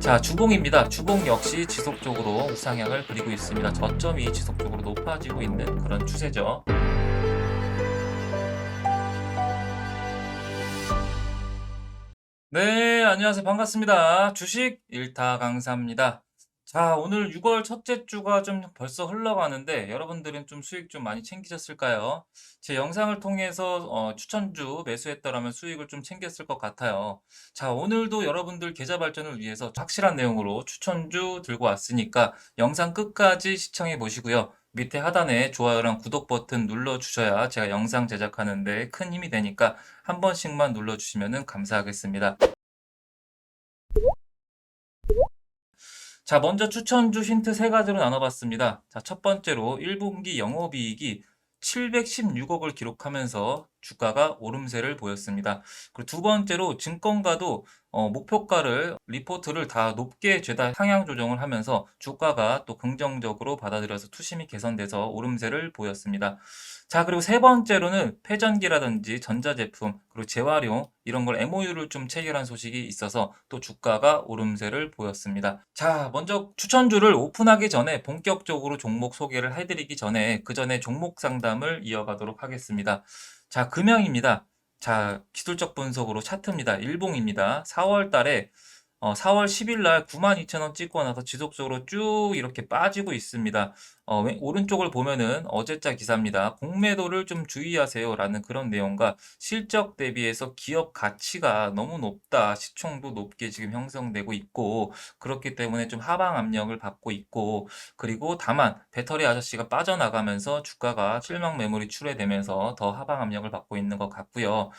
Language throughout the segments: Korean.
자, 주봉입니다. 주봉 역시 지속적으로 우상향을 그리고 있습니다. 저점이 지속적으로 높아지고 있는 그런 추세죠. 네, 안녕하세요. 반갑습니다. 주식 일타 강사입니다. 자, 오늘 6월 첫째 주가 좀 벌써 흘러가는데 여러분들은 좀 수익 좀 많이 챙기셨을까요? 제 영상을 통해서 어, 추천주 매수했더라면 수익을 좀 챙겼을 것 같아요. 자, 오늘도 여러분들 계좌 발전을 위해서 확실한 내용으로 추천주 들고 왔으니까 영상 끝까지 시청해 보시고요. 밑에 하단에 좋아요랑 구독 버튼 눌러 주셔야 제가 영상 제작하는데 큰 힘이 되니까 한 번씩만 눌러 주시면 감사하겠습니다. 자, 먼저 추천주 힌트 세 가지로 나눠봤습니다. 자, 첫 번째로 1분기 영업이익이 716억을 기록하면서 주가가 오름세를 보였습니다. 그리고 두 번째로 증권가도 어, 목표가를 리포트를 다 높게 죄다 상향 조정을 하면서 주가가 또 긍정적으로 받아들여서 투심이 개선돼서 오름세를 보였습니다. 자, 그리고 세 번째로는 패전기라든지 전자제품, 그리고 재활용, 이런 걸 MOU를 좀 체결한 소식이 있어서 또 주가가 오름세를 보였습니다. 자, 먼저 추천주를 오픈하기 전에 본격적으로 종목 소개를 해드리기 전에 그 전에 종목 상담을 이어가도록 하겠습니다. 자, 금양입니다. 자, 기술적 분석으로 차트입니다. 일봉입니다. 4월 달에 어, 4월 10일 날 92,000원 찍고 나서 지속적으로 쭉 이렇게 빠지고 있습니다. 어, 왼- 오른쪽을 보면은 어제자 기사입니다. 공매도를 좀 주의하세요라는 그런 내용과 실적 대비해서 기업 가치가 너무 높다. 시총도 높게 지금 형성되고 있고 그렇기 때문에 좀 하방 압력을 받고 있고 그리고 다만 배터리 아저씨가 빠져나가면서 주가가 실명 매물이 출회되면서 더 하방 압력을 받고 있는 것 같고요.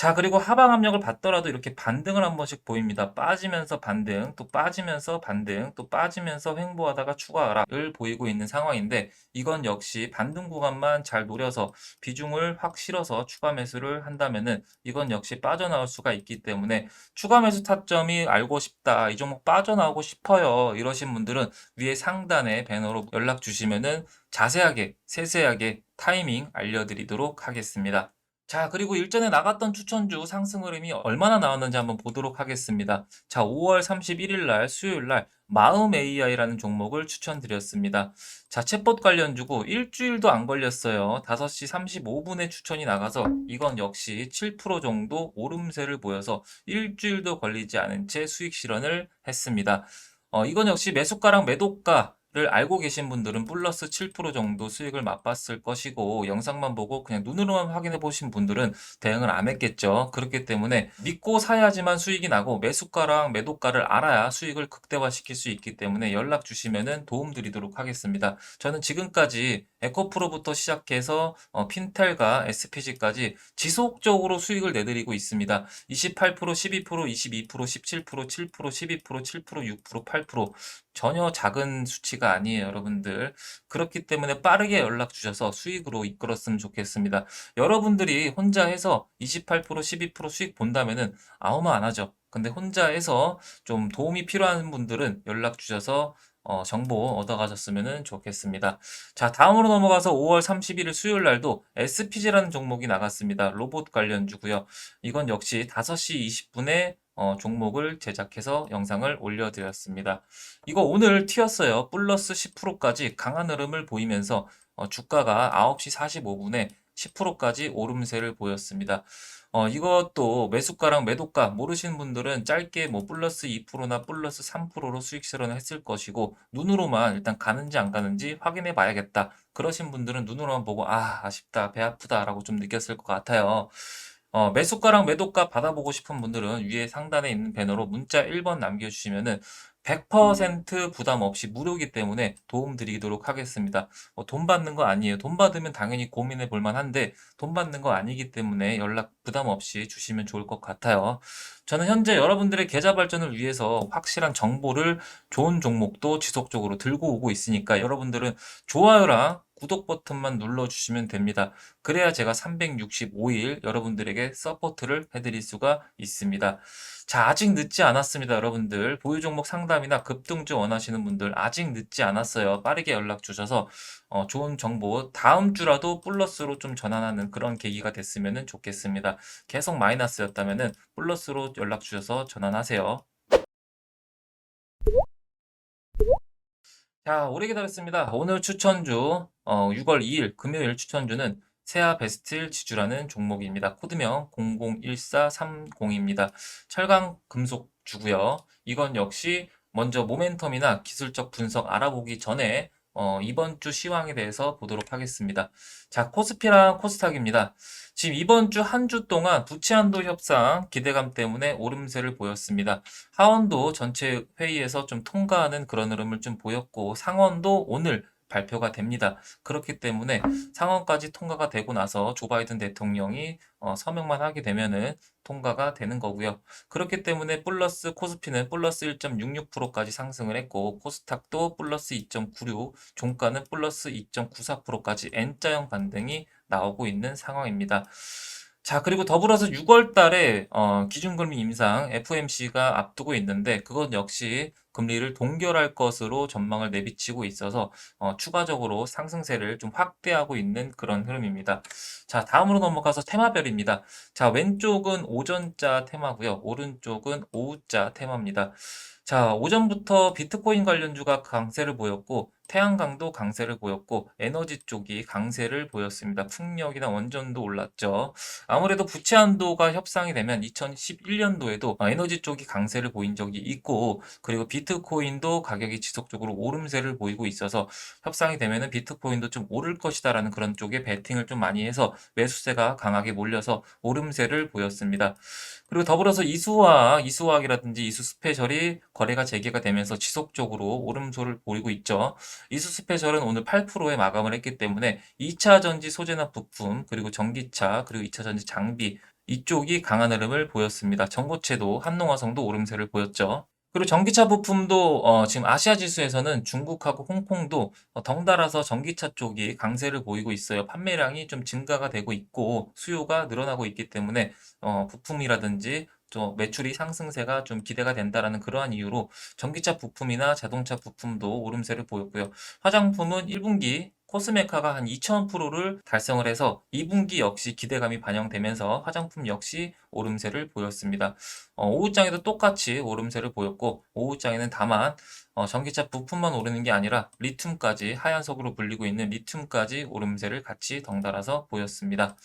자, 그리고 하방 압력을 받더라도 이렇게 반등을 한 번씩 보입니다. 빠지면서 반등, 또 빠지면서 반등, 또 빠지면서 횡보하다가 추가 하락을 보이고 있는 상황인데 이건 역시 반등 구간만 잘 노려서 비중을 확 실어서 추가 매수를 한다면은 이건 역시 빠져나올 수가 있기 때문에 추가 매수 타점이 알고 싶다. 이 종목 빠져나오고 싶어요. 이러신 분들은 위에 상단에 배너로 연락 주시면은 자세하게, 세세하게 타이밍 알려드리도록 하겠습니다. 자, 그리고 일전에 나갔던 추천주 상승 흐름이 얼마나 나왔는지 한번 보도록 하겠습니다. 자, 5월 31일 날 수요일 날 마음 AI라는 종목을 추천드렸습니다. 자, 챗봇 관련주고 일주일도 안 걸렸어요. 5시 35분에 추천이 나가서 이건 역시 7% 정도 오름세를 보여서 일주일도 걸리지 않은 채 수익 실현을 했습니다. 어, 이건 역시 매수가랑 매도가 를 알고 계신 분들은 플러스 7% 정도 수익을 맛봤을 것이고 영상만 보고 그냥 눈으로만 확인해 보신 분들은 대응을 안 했겠죠. 그렇기 때문에 믿고 사야지만 수익이 나고 매수가랑 매도가를 알아야 수익을 극대화시킬 수 있기 때문에 연락 주시면은 도움 드리도록 하겠습니다. 저는 지금까지 에코프로부터 시작해서 어, 핀텔과 SPG까지 지속적으로 수익을 내드리고 있습니다. 28%, 12%, 22%, 17%, 7%, 12%, 7%, 6%, 8% 전혀 작은 수치가 아니에요, 여러분들. 그렇기 때문에 빠르게 연락 주셔서 수익으로 이끌었으면 좋겠습니다. 여러분들이 혼자 해서 28%, 12% 수익 본다면은 아무 말 안 하죠. 근데 혼자 해서 좀 도움이 필요한 분들은 연락 주셔서 어, 정보 얻어가셨으면 좋겠습니다. 자, 다음으로 넘어가서 5월 31일 수요일 날도 SPG라는 종목이 나갔습니다. 로봇 관련주고요. 이건 역시 5시 20분에 어, 종목을 제작해서 영상을 올려드렸습니다. 이거 오늘 튀었어요. 플러스 10%까지 강한 흐름을 보이면서 어, 주가가 9시 45분에 10%까지 오름세를 보였습니다. 어, 이것도 매수가랑 매도가 모르시는 분들은 짧게 뭐 플러스 2%나 플러스 3%로 수익 실현을 했을 것이고 눈으로만 일단 가는지 안 가는지 확인해 봐야겠다. 그러신 분들은 눈으로만 보고 아, 아쉽다, 배 아프다라고 좀 느꼈을 것 같아요. 어, 매수가랑 매도가 받아보고 싶은 분들은 위에 상단에 있는 배너로 문자 1번 남겨주시면은 100% 부담 없이 무료이기 때문에 도움 드리도록 하겠습니다. 어, 돈 받는 거 아니에요. 돈 받으면 당연히 고민해 볼 만한데 돈 받는 거 아니기 때문에 연락 부담 없이 주시면 좋을 것 같아요. 저는 현재 여러분들의 계좌 발전을 위해서 확실한 정보를 좋은 종목도 지속적으로 들고 오고 있으니까 여러분들은 좋아요랑 구독 버튼만 눌러주시면 됩니다. 그래야 제가 365일 여러분들에게 서포트를 해드릴 수가 있습니다. 자, 아직 늦지 않았습니다, 여러분들. 보유 종목 상담이나 급등주 원하시는 분들 아직 늦지 않았어요. 빠르게 연락 주셔서 어, 좋은 정보 다음 주라도 플러스로 좀 전환하는 그런 계기가 됐으면 좋겠습니다. 계속 마이너스였다면은 플러스로 연락 주셔서 전환하세요. 자, 오래 기다렸습니다. 오늘 추천주, 어, 6월 2일 금요일 추천주는 세아 베스틸 지주라는 종목입니다. 코드명 001430입니다. 철강 금속 주고요. 이건 역시 먼저 모멘텀이나 기술적 분석 알아보기 전에 어, 이번 주 시황에 대해서 보도록 하겠습니다. 자, 코스피랑 코스닥입니다. 지금 이번 주 한 주 동안 부채 한도 협상 기대감 때문에 오름세를 보였습니다. 하원도 전체 회의에서 좀 통과하는 그런 흐름을 좀 보였고 상원도 오늘 발표가 됩니다. 그렇기 때문에 상원까지 통과가 되고 나서 조 바이든 대통령이 어, 서명만 하게 되면은 통과가 되는 거고요. 그렇기 때문에 플러스 코스피는 플러스 1.66%까지 상승을 했고 코스닥도 플러스 2.96, 종가는 플러스 2.94%까지 N자형 반등이 나오고 있는 상황입니다. 자, 그리고 더불어서 6월 달에 어, 기준금리 인상 FOMC가 앞두고 있는데 그것 역시 금리를 동결할 것으로 전망을 내비치고 있어서 어, 추가적으로 상승세를 좀 확대하고 있는 그런 흐름입니다. 자, 다음으로 넘어가서 테마별입니다. 자, 왼쪽은 오전자 테마고요. 오른쪽은 오후자 테마입니다. 자, 오전부터 비트코인 관련주가 강세를 보였고 태양광도 강세를 보였고 에너지 쪽이 강세를 보였습니다. 풍력이나 원전도 올랐죠. 아무래도 부채 한도가 협상이 되면 2011년도에도 에너지 쪽이 강세를 보인 적이 있고 그리고 비트코인도 가격이 지속적으로 오름세를 보이고 있어서 협상이 되면은 비트코인도 좀 오를 것이다라는 그런 쪽에 베팅을 좀 많이 해서 매수세가 강하게 몰려서 오름세를 보였습니다. 그리고 더불어서 이수화학, 이수화학이라든지 이수 스페셜이 거래가 재개가 되면서 지속적으로 오름소를 보이고 있죠. 이수 스페셜은 오늘 8%에 마감을 했기 때문에 2차 전지 소재나 부품, 그리고 전기차, 그리고 2차 전지 장비 이쪽이 강한 흐름을 보였습니다. 전고체도 한농화성도 오름세를 보였죠. 그리고 전기차 부품도 어, 지금 아시아 지수에서는 중국하고 홍콩도 어, 덩달아서 전기차 쪽이 강세를 보이고 있어요. 판매량이 좀 증가가 되고 있고 수요가 늘어나고 있기 때문에 어, 부품이라든지 또 매출이 상승세가 좀 기대가 된다라는 그러한 이유로 전기차 부품이나 자동차 부품도 오름세를 보였고요. 화장품은 1분기 코스메카가 한 2000%를 달성을 해서 2분기 역시 기대감이 반영되면서 화장품 역시 오름세를 보였습니다. 어, 오후장에도 똑같이 오름세를 보였고 오후장에는 다만 어, 전기차 부품만 오르는 게 아니라 리튬까지 하얀석으로 불리고 있는 리튬까지 오름세를 같이 덩달아서 보였습니다.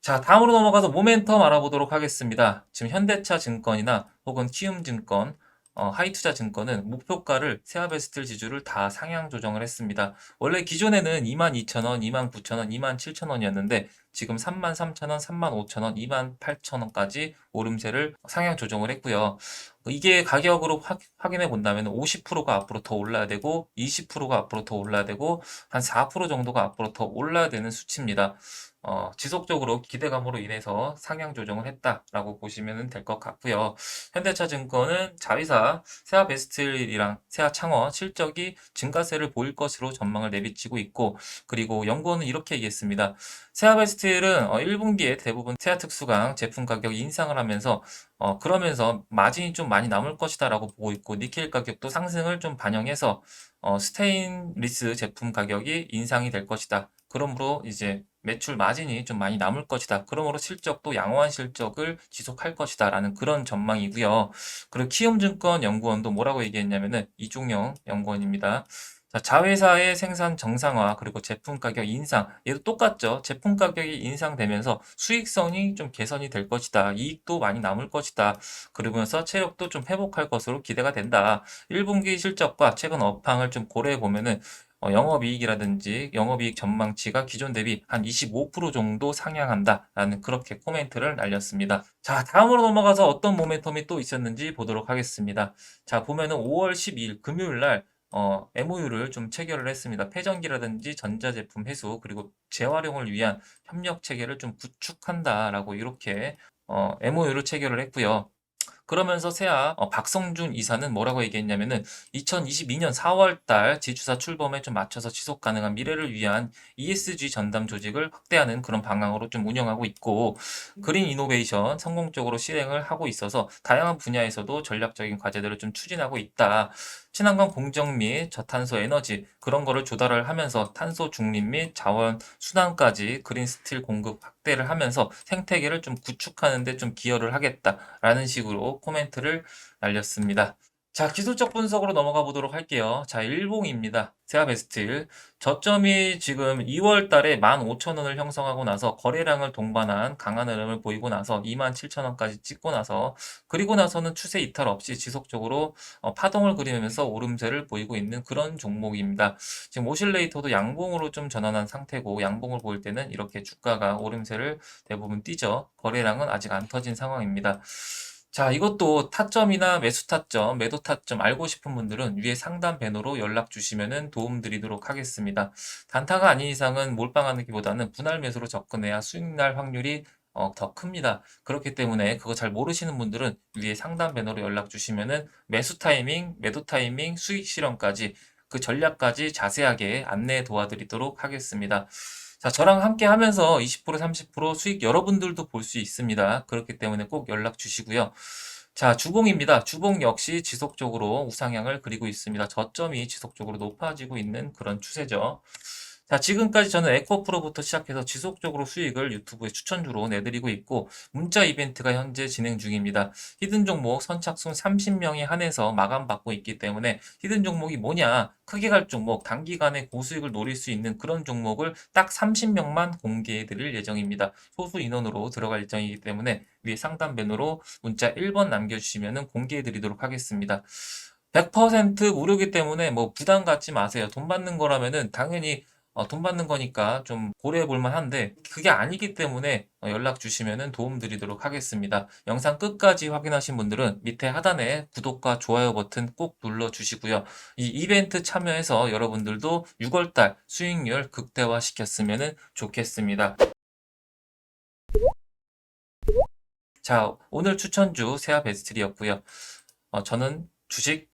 자, 다음으로 넘어가서 모멘텀 알아보도록 하겠습니다. 지금 현대차 증권이나 혹은 키움 증권, 어, 하이투자 증권은 목표가를 세아베스틀 지주를 다 상향 조정을 했습니다. 원래 기존에는 22,000원, 29,000원, 27,000원이었는데 지금 33,000원, 35,000원, 28,000원까지 오름세를 상향 조정을 했고요. 이게 가격으로 확, 확인해 본다면 50%가 앞으로 더 올라야 되고 20%가 앞으로 더 올라야 되고 한 4% 정도가 앞으로 더 올라야 되는 수치입니다. 어, 지속적으로 기대감으로 인해서 상향 조정을 했다라고 보시면 될 것 같고요. 현대차증권은 자회사 세아베스트랑 세아창원 실적이 증가세를 보일 것으로 전망을 내비치고 있고 그리고 연구원은 이렇게 얘기했습니다. 세아베스트는 어, 1분기에 대부분 세아특수강 제품 가격 인상을 하면서 어, 그러면서 마진이 좀 많이 남을 것이다라고 보고 있고 니켈 가격도 상승을 좀 반영해서 어, 스테인리스 제품 가격이 인상이 될 것이다. 그러므로 이제 매출 마진이 좀 많이 남을 것이다. 그러므로 실적도 양호한 실적을 지속할 것이다. 라는 그런 전망이고요. 그리고 키움증권 연구원도 뭐라고 얘기했냐면은 이종영 연구원입니다. 자, 자회사의 생산 정상화 그리고 제품 가격 인상 얘도 똑같죠. 제품 가격이 인상되면서 수익성이 좀 개선이 될 것이다. 이익도 많이 남을 것이다. 그러면서 체력도 좀 회복할 것으로 기대가 된다. 1분기 실적과 최근 업황을 좀 고려해 보면은 어, 영업이익이라든지 영업이익 전망치가 기존 대비 한 25% 정도 상향한다라는 그렇게 코멘트를 날렸습니다. 자, 다음으로 넘어가서 어떤 모멘텀이 또 있었는지 보도록 하겠습니다. 자, 보면은 5월 12일 금요일 날 어, MOU를 좀 체결을 했습니다. 폐전기라든지 전자제품 회수 그리고 재활용을 위한 협력 체계를 좀 구축한다라고 이렇게 어, MOU를 체결을 했고요. 그러면서 세아 어, 박성준 이사는 뭐라고 얘기했냐면은 2022년 4월 달 지주사 출범에 좀 맞춰서 지속 가능한 미래를 위한 ESG 전담 조직을 확대하는 그런 방향으로 좀 운영하고 있고 그린 이노베이션 성공적으로 실행을 하고 있어서 다양한 분야에서도 전략적인 과제들을 좀 추진하고 있다. 친환경 공정 및 저탄소 에너지 그런 거를 조달을 하면서 탄소 중립 및 자원 순환까지 그린 스틸 공급 확대 를 하면서 생태계를 좀 구축하는 데 좀 기여를 하겠다라는 식으로 코멘트를 날렸습니다. 자, 기술적 분석으로 넘어가 보도록 할게요. 자, 일봉입니다. 세아베스트. 저점이 지금 2월 달에 15,000원을 형성하고 나서 거래량을 동반한 강한 흐름을 보이고 나서 27,000원까지 찍고 나서 그리고 나서는 추세 이탈 없이 지속적으로 어, 파동을 그리면서 오름세를 보이고 있는 그런 종목입니다. 지금 오실레이터도 양봉으로 좀 전환한 상태고 양봉을 보일 때는 이렇게 주가가 오름세를 대부분 띄죠. 거래량은 아직 안 터진 상황입니다. 자, 이것도 타점이나 매수 타점, 매도 타점 알고 싶은 분들은 위에 상단 배너로 연락 주시면 도움 드리도록 하겠습니다. 단타가 아닌 이상은 몰빵하기보다는 분할 매수로 접근해야 수익 날 확률이 어, 더 큽니다. 그렇기 때문에 그거 잘 모르시는 분들은 위에 상단 배너로 연락 주시면은 매수 타이밍, 매도 타이밍, 수익 실현까지 그 전략까지 자세하게 안내 도와드리도록 하겠습니다. 자, 저랑 함께 하면서 20% 30% 수익 여러분들도 볼 수 있습니다. 그렇기 때문에 꼭 연락 주시고요. 자, 주봉입니다. 주봉 역시 지속적으로 우상향을 그리고 있습니다. 저점이 지속적으로 높아지고 있는 그런 추세죠. 자, 지금까지 저는 에코프로부터 시작해서 지속적으로 수익을 유튜브에 추천주로 내드리고 있고, 문자 이벤트가 현재 진행 중입니다. 히든 종목 선착순 30명에 한해서 마감받고 있기 때문에 히든 종목이 뭐냐, 크게 갈 종목, 단기간에 고수익을 노릴 수 있는 그런 종목을 딱 30명만 공개해 드릴 예정입니다. 소수 인원으로 들어갈 예정이기 때문에 위에 상단 배너로 문자 1번 남겨주시면 공개해 드리도록 하겠습니다. 100% 무료이기 때문에 뭐 부담 갖지 마세요. 돈 받는 거라면은 당연히 어, 돈 받는 거니까 좀 고려해 볼 만 한데 그게 아니기 때문에 어, 연락 주시면 도움 드리도록 하겠습니다. 영상 끝까지 확인하신 분들은 밑에 하단에 구독과 좋아요 버튼 꼭 눌러 주시고요. 이 이벤트 참여해서 여러분들도 6월달 수익률 극대화 시켰으면 좋겠습니다. 자, 오늘 추천주 세아 베스트리였고요. 어, 저는 주식